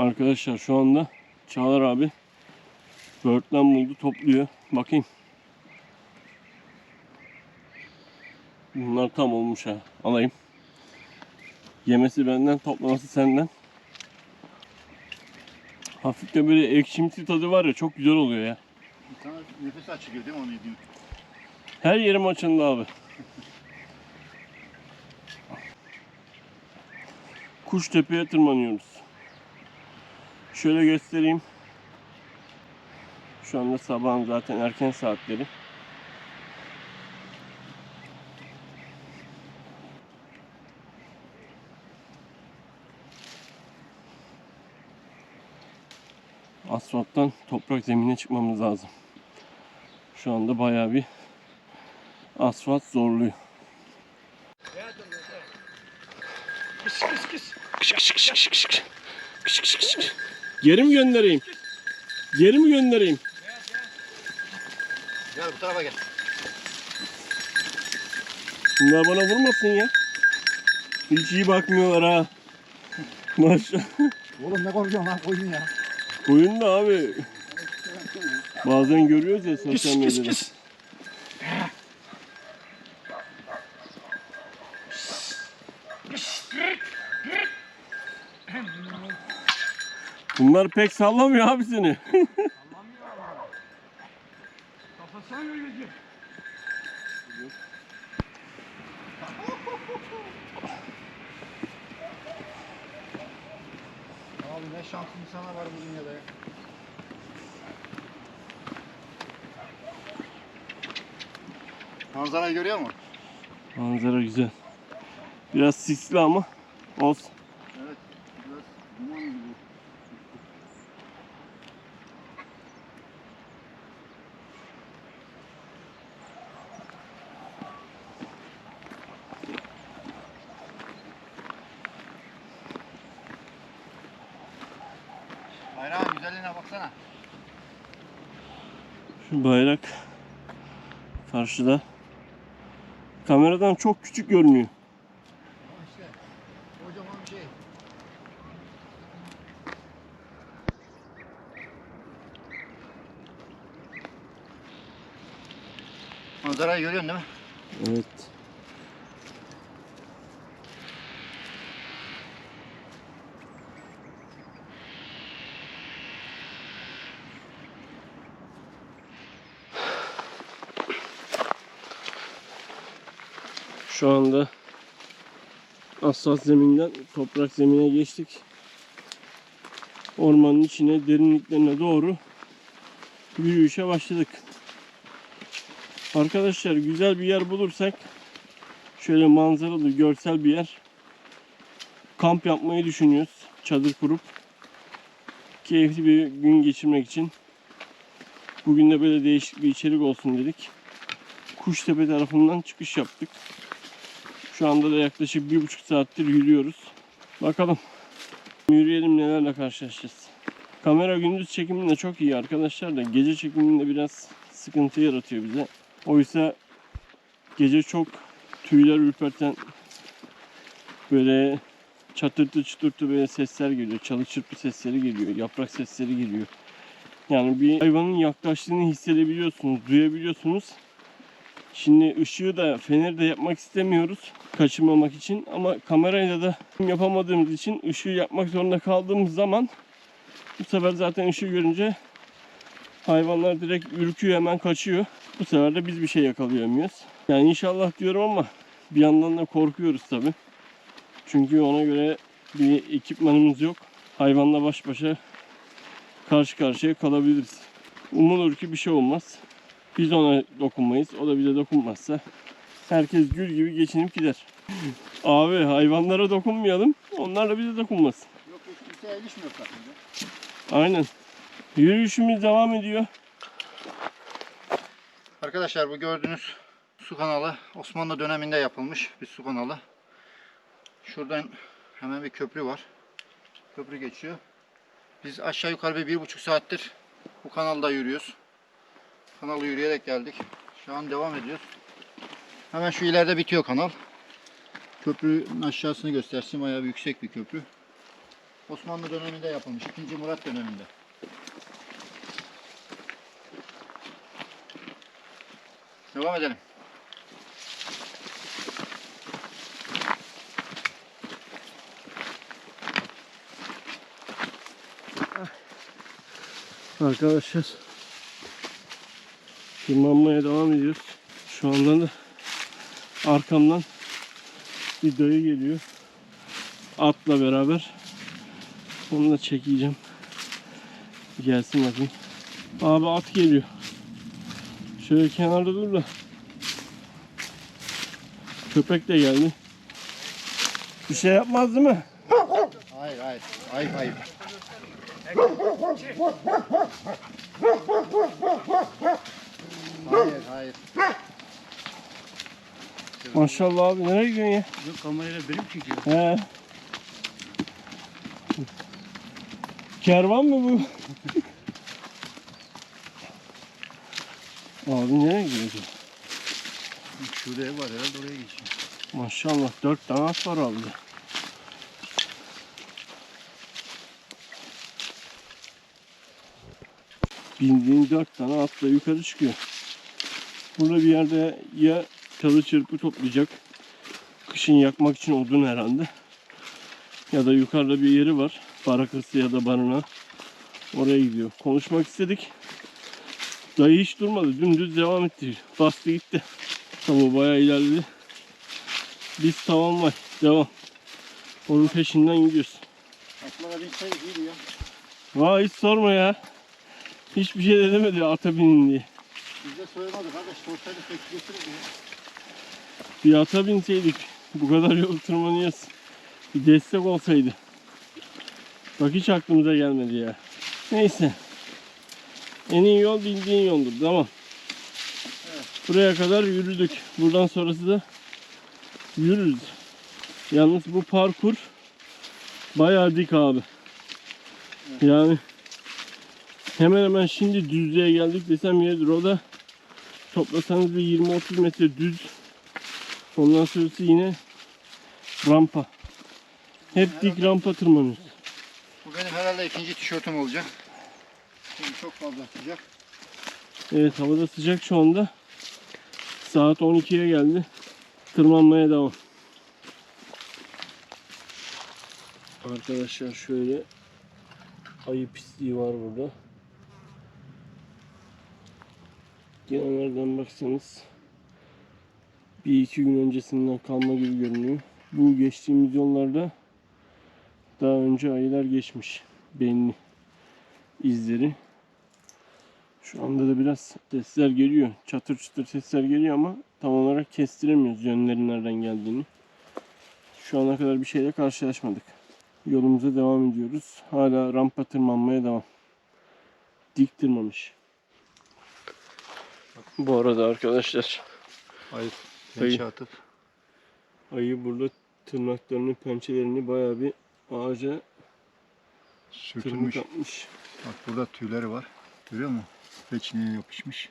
Arkadaşlar şu anda Çağlar abi böğürtlen buldu topluyor. Bakayım. Bunlar tam olmuş ha. Alayım. Yemesi benden, toplaması senden. Hafif de böyle ekşimsi tadı var ya çok güzel oluyor ya. Sana nefes açılıyor değil mi onu yediğin? Her yerim açıldı abi. Kuştepe'ye tırmanıyoruz. Şöyle göstereyim. Şu anda sabahın zaten erken saatleri. Asfalttan toprak zemine çıkmamız lazım. Şu anda bayağı bir asfalt zorluyor. Kış kış kış. Kış kış kış kış kış kış. Kış. Geri mi göndereyim? Geri mi göndereyim? Gel bu tarafa gel. Bunlar bana vurmasın ya. Hiç iyi bakmıyorlar ha. Maşallah. Oğlum ne korkuyorsun lan koyun ya. Koyun da abi. Bazen görüyoruz ya sosyal medyada. Bunlar pek sallamıyor abi seni. Kafasına göre geziyor. Abi ne şanslı insanlar var bu dünyada ya. Manzarayı görüyor musun? Manzara güzel. Biraz sisli ama olsun. Evet. Biraz duman gibi. Bayrağın güzelliğine baksana. Şu bayrak karşıda. Kameradan çok küçük görünüyor. Manzarayı görüyorsun değil mi? Evet. Şu anda asfalt zeminden toprak zemine geçtik. Ormanın içine derinliklerine doğru yürüyüşe başladık. Arkadaşlar güzel bir yer bulursak şöyle manzaralı görsel bir yer kamp yapmayı düşünüyoruz. Çadır kurup keyifli bir gün geçirmek için. Bugün de böyle değişik bir içerik olsun dedik. Kuştepe tarafından çıkış yaptık. Şu anda da yaklaşık bir buçuk saattir yürüyoruz. Bakalım yürüyelim nelerle karşılaşacağız. Kamera gündüz çekiminde çok iyi arkadaşlar da gece çekiminde biraz sıkıntı yaratıyor bize. Oysa gece çok tüyler ürperten böyle çatırtı çıtırtı böyle sesler geliyor. Çalı çırpı sesleri geliyor. Yaprak sesleri geliyor. Yani bir hayvanın yaklaştığını hissedebiliyorsunuz, duyabiliyorsunuz. Şimdi ışığı da feneri de yapmak istemiyoruz kaçırmamak için ama kamerayla da yapamadığımız için ışığı yapmak zorunda kaldığımız zaman bu sefer zaten ışığı görünce hayvanlar direkt ürküyor hemen kaçıyor. Bu sefer de biz bir şey yakalayamıyoruz. Yani inşallah diyorum ama bir yandan da korkuyoruz tabi. Çünkü ona göre bir ekipmanımız yok. Hayvanla baş başa karşı karşıya kalabiliriz. Umulur ki bir şey olmaz. Biz ona dokunmayız. O da bize dokunmazsa herkes gül gibi geçinip gider. Abi hayvanlara dokunmayalım. Onlar da bize dokunmasın. Yok hiç kimseye ilişmiyor zaten. Aynen. Yürüyüşümüz devam ediyor. Arkadaşlar bu gördüğünüz su kanalı Osmanlı döneminde yapılmış bir su kanalı. Şuradan hemen bir köprü var. Köprü geçiyor. Biz aşağı yukarı bir, bir buçuk saattir bu kanalda yürüyoruz. Kanalı yürüyerek geldik. Şu an devam ediyoruz. Hemen şu ileride bitiyor kanal. Köprünün aşağısını göstersin. Bayağı bir yüksek bir köprü. Osmanlı döneminde yapılmış. 2. Murat döneminde. Devam edelim. Arkadaşlar tırmanmaya devam ediyoruz. Şu anda da arkamdan bir dayı geliyor. Atla beraber. Onu da çekeceğim. Gelsin bakayım. Abi at geliyor. Şöyle kenarda dur da. Köpek de geldi. Bir şey yapmaz değil mi? Hayır hayır. Ayıp ayıp. Hayır hayır. Maşallah abi nereye gidiyorsun ya? Yok kamerayla benim çekiyor. He. Kervan mı bu? Abi nereye gidiyorsun? Şurada ev var herhalde oraya geçiyor. Maşallah dört tane at var abi. Bindiğin dört tane atla yukarı çıkıyor. Burada bir yerde ya çalı çırpı toplayacak. Kışın yakmak için odun herhalde. Ya da yukarıda bir yeri var. Barakası ya da barına. Oraya gidiyor. Konuşmak istedik. Dayı hiç durmadı. Dümdüz devam etti. Bastı gitti. Tabi bayağı ilerledi. Biz tamam var. Devam. Onun peşinden gidiyoruz. Atlara binseydik iyiydi ya. Vay hiç sorma ya. Hiçbir şey de demedi ata binin diye. Söylemedik kardeş. Sorsaydık pek getirirdi ya. Bir ata binseydik. Bu kadar yol tırmanıyoruz. Bir destek olsaydı. Bak hiç aklımıza gelmedi ya. Neyse. En iyi yol bildiğin yoldur. Tamam. Buraya kadar yürüdük. Buradan sonrası da yürürüz. Yalnız bu parkur bayağı dik abi. Yani hemen hemen şimdi düzlüğe geldik desem yeridir. O da toplasanız bir 20-30 metre düz. Ondan sonrası yine rampa. Hep dik rampa tırmanıyoruz. Bu benim herhalde ikinci tişörtüm olacak. Şimdi çok fazla sıcak. Evet havada sıcak şu anda. Saat 12'ye geldi. Tırmanmaya devam. Arkadaşlar şöyle ayı pisliği var burada. Nereden baksanız bir iki gün öncesinden kalma gibi görünüyor. Bu geçtiğimiz yollarda daha önce ayılar geçmiş. Belli izleri. Şu anda da biraz sesler geliyor. Çatır çatır sesler geliyor ama tam olarak kestiremiyoruz yönlerin nereden geldiğini. Şu ana kadar bir şeyle karşılaşmadık. Yolumuza devam ediyoruz. Hala rampa tırmanmaya devam. Dik tırmamış. Bu arada arkadaşlar Ayıp. Ayı. Atıp. ayı burada tırnaklarını, pençelerini bayağı bir ağaca atmış. Bak burada tüyleri var. Görüyor musun? Reçineye yapışmış.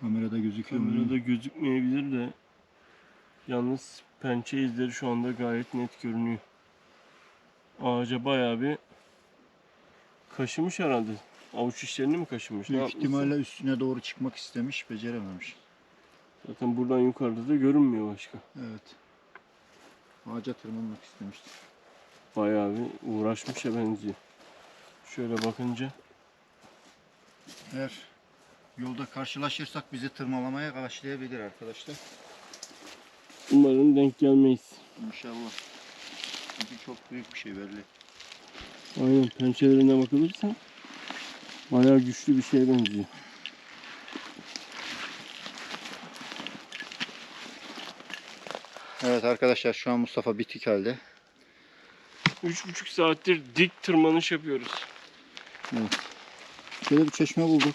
Kamerada gözüküyor mu? Kamerada gözükmeyebilir de yalnız pençe izleri şu anda gayet net görünüyor. Ağaca bayağı bir kaşımış herhalde. Avuç içlerini mi kaşımış? Büyük yapmışsa? ihtimalle üstüne doğru çıkmak istemiş, becerememiş. Zaten buradan yukarıda da görünmüyor başka. Evet. Ağaca tırmanmak istemiştir. Bayağı bir uğraşmışa benziyor. Şöyle bakınca Eğer yolda karşılaşırsak bizi tırmalamaya karşılayabilir arkadaşlar. umarım denk gelmeyiz. İnşallah. Çünkü çok büyük bir şey belli. Aynen pençelerine bakılırsa bayağı güçlü bir şeye benziyor. Evet arkadaşlar şu an Mustafa bitik halde. Üç buçuk saattir dik tırmanış yapıyoruz. Şöyle bir çeşme bulduk.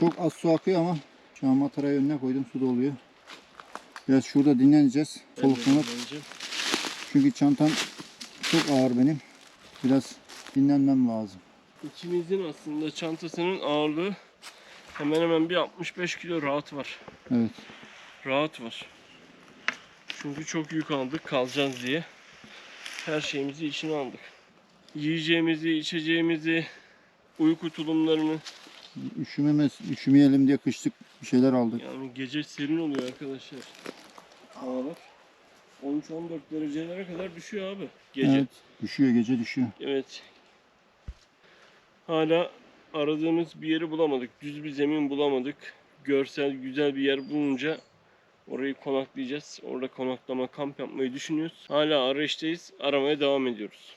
Çok az su akıyor ama şu an matarayı önüne koydum su doluyor. Biraz şurada dinleneceğiz. Soluklanıp. Çünkü çantam çok ağır benim. Biraz dinlenmem lazım. İkimizin aslında çantasının ağırlığı hemen hemen bir 65 kilo rahat var. Evet. Rahat var. Çünkü çok yük aldık kalacağız diye. Her şeyimizi içine aldık. Yiyeceğimizi, içeceğimizi, uyku tulumlarını. Üşümemez, üşümeyelim diye kışlık bir şeyler aldık. Yani gece serin oluyor arkadaşlar. Havalar 13-14 derecelere kadar düşüyor abi. Gece. Evet, düşüyor, gece düşüyor. Evet. Hala aradığımız bir yeri bulamadık. Düz bir zemin bulamadık. Görsel güzel bir yer bulunca orayı konaklayacağız. Orada konaklama kamp yapmayı düşünüyoruz. Hala arayıştayız. Aramaya devam ediyoruz.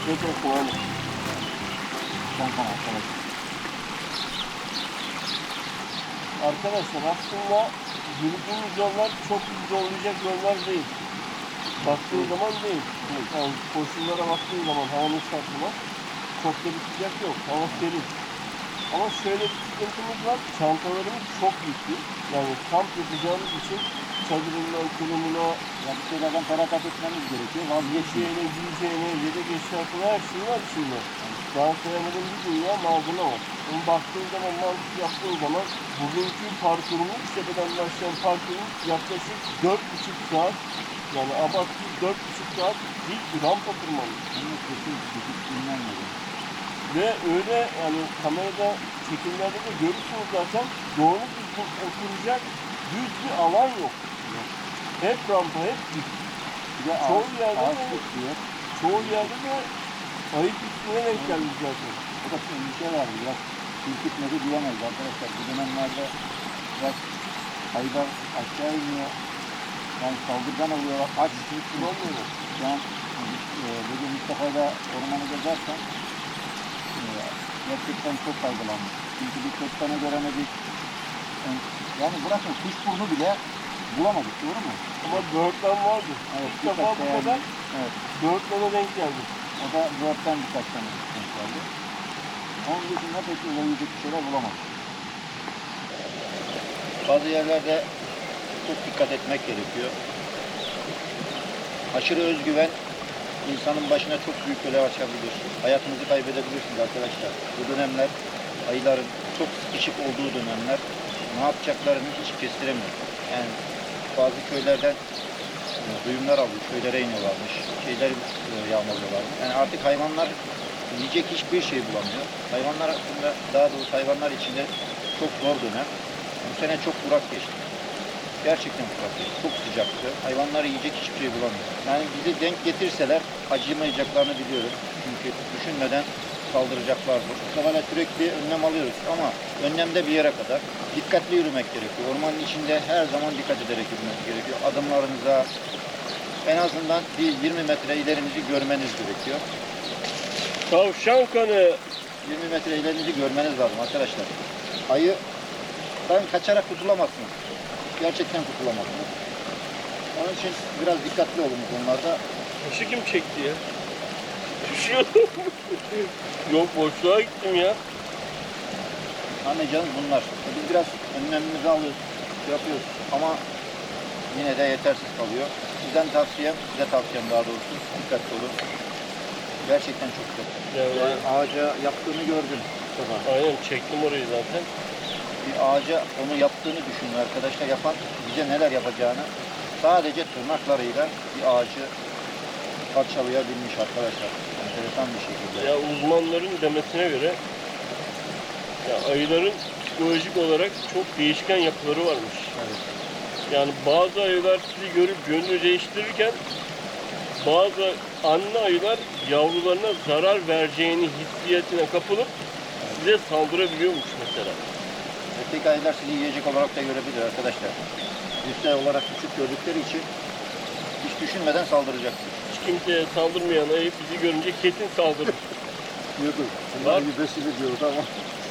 Abi. Son kanal. Evet. Arkadaşlar aslında yürüdüğümüz yollar çok bizi zorlayacak yollar değil. Baktığın zaman değil. Yani koşullara baktığın zaman havanın şartına çok da bir sıcak yok. Hava serin. Ama şöyle bir sıkıntımız var. Çantalarımız çok yüklü. Yani kamp yapacağımız için çadırından, tulumuna, Ya bir şeylerden feragat etmemiz gerekiyor. Vazgeçmeyelim. yiyeceğine, giyeceğine, yedek eşyasına her şey var içinde. Daha sayamadığım bir dünya malzeme var. Onu baktığın zaman, mantık yaptığın zaman bugünkü parkurumuz, tepeden başlayan parkurumuz yaklaşık 4,5 saat yani abartı 4,5 saat bir rampa tırmanmış. Dinlenmedi. Ve öyle yani kamerada çekimlerde de görürsünüz zaten doğru düzgün oturacak düz bir alan yok. Hep rampa, hep dik. Bir de Çoğu ağaç, yerde ağaç de-. Çoğu yerde de ayıp üstüne denk geldik zaten. Bu da bir şey var. Biraz ürkütmedi diyemeyiz arkadaşlar. Bu dönemlerde biraz hayvan aşağı iniyor. Yani saldırgan oluyorlar. Aç hiç bulamıyorlar. Şu an e, bugün Mustafa'yla ormanı gezerken e, gerçekten çok faydalandık. Çünkü bir köstane göremedik. Yani bırakın kuş burnu bile bulamadık doğru mu? Ama böğürtlen vardı. Evet, İlk defa bu kadar Evet. böğürtlene denk geldik. O da Word'den birkaç tane denk geldi. Onun dışında pek öyle bir şeyler bulamadık. Bazı yerlerde çok dikkat etmek gerekiyor. Aşırı özgüven insanın başına çok büyük bela açabilir. Hayatınızı kaybedebilirsiniz arkadaşlar. Bu dönemler ayıların çok sıkışık olduğu dönemler ne yapacaklarını hiç kestiremiyor. Yani bazı köylerden e, duyumlar aldık. Köylere iniyorlarmış. Şeyler e, yağmalıyorlarmış. Yani artık hayvanlar yiyecek hiçbir şey bulamıyor. Hayvanlar hakkında daha doğrusu hayvanlar içinde çok zor dönem. Bu sene çok kurak geçti. Gerçekten kurak geçti. Çok sıcaktı. Hayvanlar yiyecek hiçbir şey bulamıyor. Yani bizi denk getirseler acımayacaklarını biliyorum. Çünkü düşünmeden saldıracaklardır. Muhtemelen sürekli önlem alıyoruz ama önlemde bir yere kadar dikkatli yürümek gerekiyor. Ormanın içinde her zaman dikkat ederek yürümek gerekiyor. Adımlarınıza en azından bir 20 metre ilerinizi görmeniz gerekiyor. Tavşan kanı. 20 metre ilerinizi görmeniz lazım arkadaşlar. Ayı ben kaçarak kurtulamazsınız. Gerçekten kurtulamazsınız. Onun için biraz dikkatli olun bu konularda. Başı kim çekti ya? Düşüyordum. Yok boşluğa gittim ya. Anlayacağınız bunlar. Biz biraz önlemimizi alıyoruz, şey yapıyoruz ama yine de yetersiz kalıyor. Sizden tavsiyem, size tavsiyem daha doğrusu dikkatli olun. Gerçekten çok güzel. Yani, Yani ağaca yaptığını gördüm. Mustafa. aynen çektim orayı zaten. Bir ağaca onu yaptığını düşünün arkadaşlar. Yapan bize neler yapacağını sadece tırnaklarıyla bir ağacı parçalayabilmiş arkadaşlar. Enteresan bir şekilde. Ya uzmanların demesine göre ya ayıların psikolojik olarak çok değişken yapıları varmış. Evet. Yani bazı ayılar sizi görüp yönünü değiştirirken bazı anne ayılar yavrularına zarar vereceğini hissiyatine kapılıp size saldırabiliyormuş mesela. Erkek ayılar sizi yiyecek olarak da görebilir arkadaşlar. Yüksel olarak küçük gördükleri için hiç düşünmeden saldıracaktır. Kimseye saldırmayan ayı bizi görünce kesin saldırır. Diyordu. Var. bir besili diyordu ama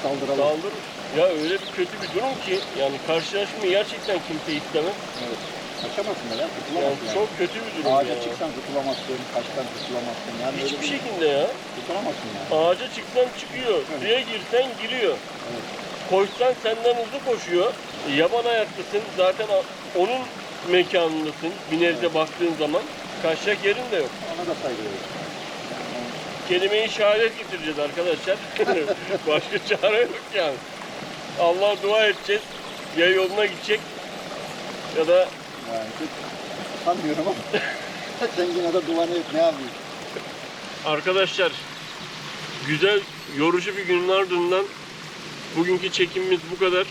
saldıralım. saldırır. Ya öyle bir kötü bir durum ki yani karşılaşmayı gerçekten kimse istemez. Evet. Kaçamazsın ya, Yani kurtulamazsın çok kötü bir durum Ağaca ya. çıksan kurtulamazsın, taştan kurtulamazsın. Yani öyle Hiçbir bir şekilde ya. kurtulamazsın yani. Ağaca çıksan çıkıyor, suya girsen giriyor. Evet. Koşsan senden hızlı koşuyor. Yaban ayaklısın, zaten a- onun mekanındasın bir nebze baktığın zaman. Kaçacak yerin de yok. Ona da saygı duyuyorum. Kelime-i şehadet getireceğiz arkadaşlar. Başka çare yok yani. Allah'a dua edeceğiz. Ya yoluna gidecek ya da Yani sanmıyorum ama sen yine de duvanı et ne yapayım? Arkadaşlar güzel yorucu bir günün ardından bugünkü çekimimiz bu kadar.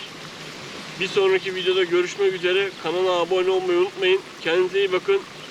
Bir sonraki videoda görüşmek üzere. Kanala abone olmayı unutmayın. Kendinize iyi bakın.